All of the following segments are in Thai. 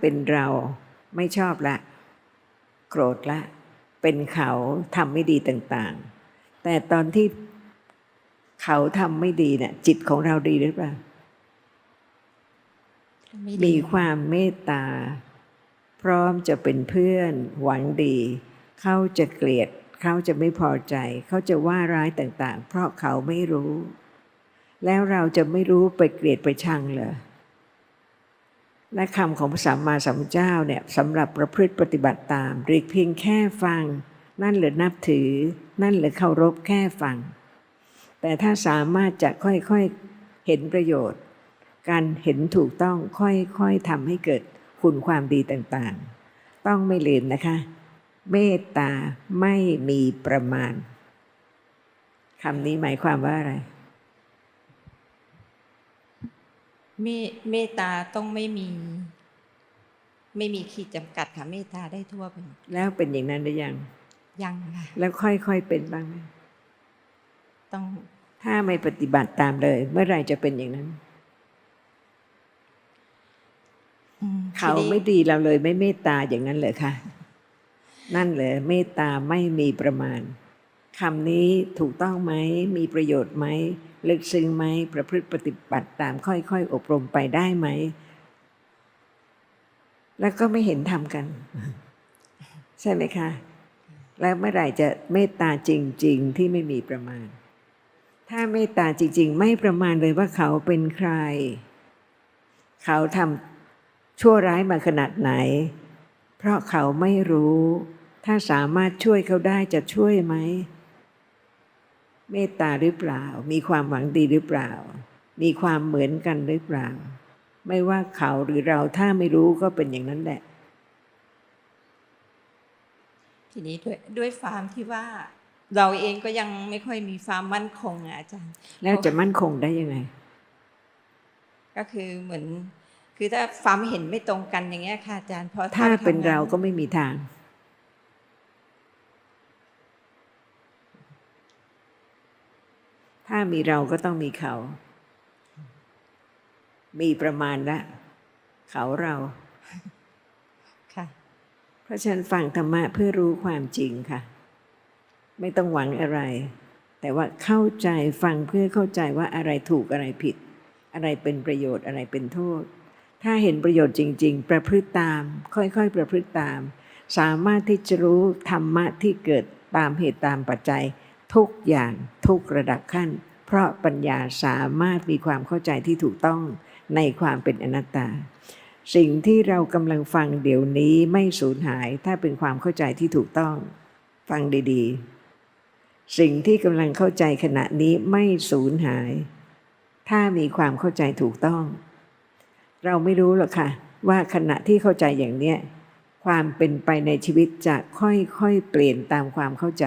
เป็นเราไม่ชอบละ โกรธละ เป็นเขาทำไม่ดีต่างๆ แต่ตอนที่เขาทำไม่ดีเนี่ยจิตของเราดีหรือเปล่าไม่มีดีความเมตตา พร้อมจะเป็นเพื่อนหวังดี เขาจะเกลียด เขาจะไม่พอใจ เขาจะว่าร้ายต่างๆ เพราะเขาไม่รู้ แล้วเราจะไม่รู้ไปเกลียดไปชังเหรอ และคำของพระสัมมาสัมพุทธเจ้าเนี่ยสำหรับประพฤติปฏิบัติตามหรือเพียงแค่ฟัง นั่นหรือนับถือ นั่นหรือเคารพแค่ฟัง แต่ถ้าสามารถจะค่อยๆเห็นประโยชน์ การเห็นถูกต้องค่อยๆทำให้เกิดคุณความดีต่างๆ ต้องไม่ลืมนะคะ เมตตาไม่มีประมาณคำนี้หมายความว่าอะไร เมเมตตาต้องไม่มี ไม่มีขีดจำกัดค่ะ เมตตาได้ทั่วไปหมดแล้วเป็นอย่างนั้นหรือยัง ยังค่ะแล้วค่อยๆเป็นบ้างไหมต้องถ้าไม่ปฏิบัติตามเลย เมื่อไหรจะเป็นอย่างนั้นอืมเขาทีนี้ไม่ดีเราเลยไม่เมตตาอย่างนั้นเลยค่ะ นั่นเลยเมตตาไม่มีประมาณคำนี้ถูกต้องไหมมีประโยชน์ไหม ลึกซึ้งไหมประพฤติปฏิบัติตามค่อยๆ อบรมไปได้ไหม แล้วก็ไม่เห็นทำกัน ใช่ไหมคะ แล้วเมื่อไหร่จะเมตตาจริง ๆ ที่ไม่มีประมาณ ถ้าเมตตาจริง ๆ ไม่ประมาณเลยว่าเขาเป็นใคร เขาทำชั่วร้ายมาขนาดไหน เพราะเขาไม่รู้ ถ้าสามารถช่วยเขาได้จะช่วยไหม เมตตาหรือเปล่า มีความหวังดีหรือเปล่า มีความเหมือนกันหรือเปล่า ไม่ว่าเขาหรือเราถ้าไม่รู้ก็เป็นอย่างนั้นแหละ ทีนี้ด้วยด้วยฟาร์มที่ว่า เราเองก็ยังไม่ค่อยมีฟาร์มมั่นคงอะอาจารย์ แล้วจะมั่นคงได้ยังไง ก็คือเหมือน คือถ้าฟาร์มเห็นไม่ตรงกันอย่างเงี้ยค่ะอาจารย์เพราะถ้าเป็นทำงเราก็ไม่มีทาง ถ้ามีเราก็ต้องมีเขา มีประมาณละ เขาเราค่ะเพราะฉะนันฟังธรรมะเพื่อรู้ความจริงค่ะ ไม่ต้องหวังอะไร แต่ว่าเข้าใจฟังเพื่อเข้าใจว่าอะไรถูกอะไรผิด อะไรเป็นประโยชน์อะไรเป็นโทษ ถ้าเห็นประโยชน์จริง ๆ ประพฤติตาม ค่อยๆ ประพฤติตาม สามารถที่จะรู้ธรรมะที่เกิดตามเหตุตามปัจจัย ทุกอย่างทุกระดับขั้น เพราะปัญญาสามารถมีความเข้าใจที่ถูกต้องในความเป็นอนัตตา สิ่งที่เรากำลังฟังเดี๋ยวนี้ไม่สูญหายถ้าเป็นความเข้าใจที่ถูกต้อง ฟังดีๆ สิ่งที่กำลังเข้าใจขณะนี้ไม่สูญหาย ถ้ามีความเข้าใจถูกต้อง เราไม่รู้หรอกค่ะ ว่าขณะที่เข้าใจอย่างเนี้ยความเป็นไปในชีวิตจะค่อยๆเปลี่ยนตามความเข้าใจ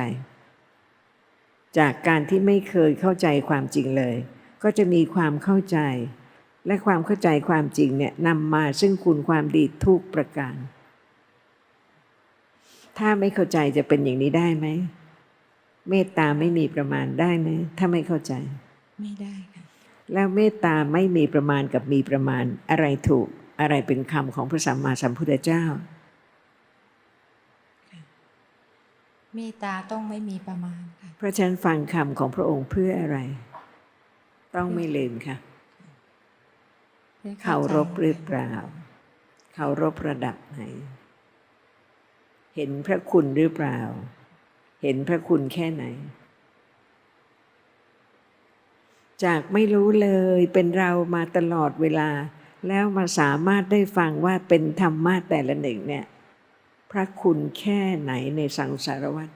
จากการที่ไม่เคยเข้าใจความจริงเลย ก็จะมีความเข้าใจ และความเข้าใจความจริงเนี่ยนำมาซึ่งคุณความดีทุกประการ ถ้าไม่เข้าใจจะเป็นอย่างนี้ได้ไหมเมตตาไม่มีประมาณได้ไหมถ้าไม่เข้าใจ ไม่ได้ค่ะแล้วเมตตาไม่มีประมาณกับมีประมาณอะไรถูกอะไรเป็นคำของพระสัมมาสัมพุทธเจ้า เมตตาต้องไม่มีประมาณค่ะเพราะฉะนั้นฟังคำของพระองค์เพื่ออะไร ต้องไม่ลืมค่ะพื่อเคารพหรือเปล่าเคารพระดับไหน เห็นพระคุณหรือเปล่า เห็นพระคุณแค่ไหน จากไม่รู้เลยเป็นเรามาตลอดเวลา แล้วมาสามารถได้ฟังว่าเป็นธรรมะแต่ละหนึ่งเนี่ย พระคุณแค่ไหนในสังสารวัฏ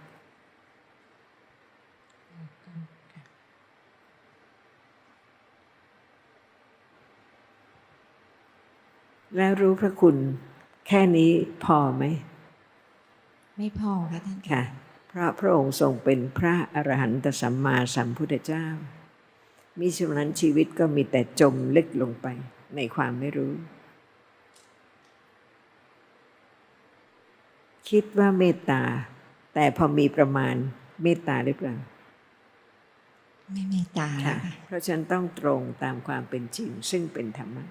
แล้วรู้พระคุณแค่นี้พอไหม ไม่พอค่ะท่านค่ะ เพราะพระองค์ทรงเป็นพระอรหันตสัมมาสัมพุทธเจ้า มิฉะนั้นชีวิตก็มีแต่จมลึกลงไปในความไม่รู้ คิดว่าเมตตา แต่พอมีประมาณเมตตาหรือเปล่าไม่เมตตาแล้วค่ะค่ะ เพราะฉะนันต้องตรงตามความเป็นจริง ซึ่งเป็นธรรมะ